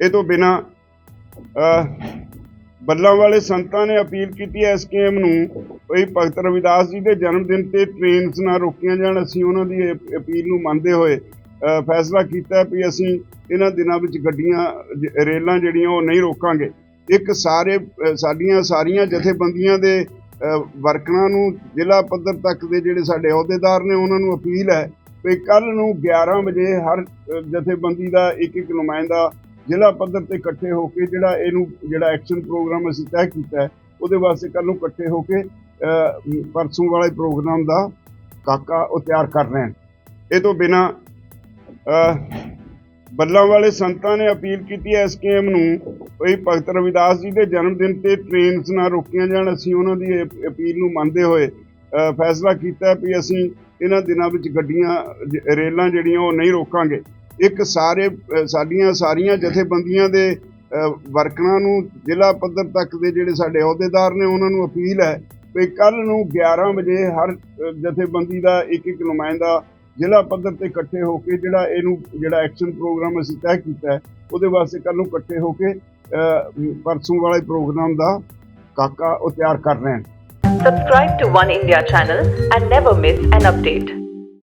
ਇਹ ਤੋਂ ਬਿਨਾ ਬੱਲਾਂ ਵਾਲੇ ਸੰਤਾਂ ਨੇ ਅਪੀਲ ਕੀਤੀ ਹੈ ਐਸਕੇਐਮ ਨੂੰ ਵੀ ਭਗਤ ਰਵਿਦਾਸ ਜੀ ਦੇ ਜਨਮ ਦਿਨ ਤੇ ਟ੍ਰੇਨਸ ਨਾ ਰੋਕੀਆਂ ਜਾਣ, ਅਸੀਂ ਉਹਨਾਂ ਦੀ ਅਪੀਲ ਨੂੰ ਮੰਨਦੇ ਹੋਏ ਫੈਸਲਾ ਕੀਤਾ ਵੀ ਅਸੀਂ ਇਹਨਾਂ ਦਿਨਾਂ ਵਿੱਚ ਗੱਡੀਆਂ ਰੇਲਾਂ ਜਿਹੜੀਆਂ ਉਹ ਨਹੀਂ ਰੋਕਾਂਗੇ। ਇੱਕ ਸਾਰੇ ਸਾਡੀਆਂ ਸਾਰੀਆਂ ਜਥੇਬੰਦੀਆਂ ਦੇ ਵਰਕਰਾਂ ਨੂੰ ਜ਼ਿਲ੍ਹਾ ਪੱਧਰ ਤੱਕ ਦੇ ਜਿਹੜੇ ਸਾਡੇ ਅਹੁਦੇਦਾਰ ਨੇ ਉਹਨਾਂ ਨੂੰ ਅਪੀਲ ਹੈ ਵੀ ਕੱਲ ਨੂੰ 11 ਵਜੇ ਹਰ ਜਥੇਬੰਦੀ ਦਾ ਇੱਕ ਇੱਕ ਨੁਮਾਇੰਦਾ ਜ਼ਿਲ੍ਹਾ ਪੱਧਰ ਤੇ ਇਕੱਠੇ ਹੋ ਕੇ ਜਿਹੜਾ ਇਹਨੂੰ, ਜਿਹੜਾ ਐਕਸ਼ਨ ਪ੍ਰੋਗਰਾਮ ਅਸੀਂ ਤੈਅ ਕੀਤਾ ਉਹਦੇ ਵਾਸਤੇ ਕੱਲ ਨੂੰ ਇਕੱਠੇ ਹੋ ਕੇ ਪਰਸੋਂ ਵਾਲੇ ਪ੍ਰੋਗਰਾਮ ਦਾ ਕਾਕਾ ਉਹ ਤਿਆਰ ਕਰ ਰਹੇ ਹਨ। ਇਹ ਤੋਂ ਬਿਨਾ ਬੱਲਾਂ ਵਾਲੇ ਸੰਤਾਂ ਨੇ ਅਪੀਲ ਕੀਤੀ ਹੈ ਐਸਕੇਐਮ ਨੂੰ ਵੀ ਭਗਤ ਰਵਿਦਾਸ ਜੀ ਦੇ ਜਨਮ ਦਿਨ ਤੇ ਟ੍ਰੇਨਸ ਨਾ ਰੋਕੀਆਂ ਜਾਣ, ਅਸੀਂ ਉਹਨਾਂ ਦੀ ਇਹ ਅਪੀਲ ਨੂੰ ਮੰਨਦੇ ਹੋਏ ਫੈਸਲਾ ਕੀਤਾ ਵੀ ਅਸੀਂ ਇਹਨਾਂ ਦਿਨਾਂ ਵਿੱਚ ਗੱਡੀਆਂ, ਰੇਲਾਂ ਜਿਹੜੀਆਂ ਉਹ ਨਹੀਂ ਰੋਕਾਂਗੇ। ਇੱਕ ਸਾਰੇ ਸਾਡੀਆਂ ਸਾਰੀਆਂ ਜਥੇਬੰਦੀਆਂ ਦੇ ਵਰਕਰਾਂ ਨੂੰ ਜ਼ਿਲ੍ਹਾ ਪੱਧਰ ਤੱਕ ਦੇ ਜਿਹੜੇ ਸਾਡੇ ਅਹੁਦੇਦਾਰ ਨੇ ਉਹਨਾਂ ਨੂੰ ਅਪੀਲ ਹੈ ਵੀ ਕੱਲ ਨੂੰ 11 ਵਜੇ ਹਰ ਜਥੇਬੰਦੀ ਦਾ ਇੱਕ ਇੱਕ ਨੁਮਾਇੰਦਾ ਜ਼ਿਲ੍ਹਾ ਪੱਧਰ ਤੇ ਇਕੱਠੇ ਹੋ ਕੇ ਜਿਹੜਾ ਇਹਨੂੰ, ਜਿਹੜਾ ਐਕਸ਼ਨ ਪ੍ਰੋਗਰਾਮ ਅਸੀਂ ਤੈਅ ਕੀਤਾ ਉਹਦੇ ਵਾਸਤੇ ਕੱਲ ਨੂੰ ਇਕੱਠੇ ਹੋ ਕੇ ਪਰਸੋਂ ਵਾਲੇ ਪ੍ਰੋਗਰਾਮ ਦਾ ਕਾਕਾ ਉਹ ਤਿਆਰ ਕਰ ਰਹੇ ਹਨ Subscribe to One India channel and never miss an update.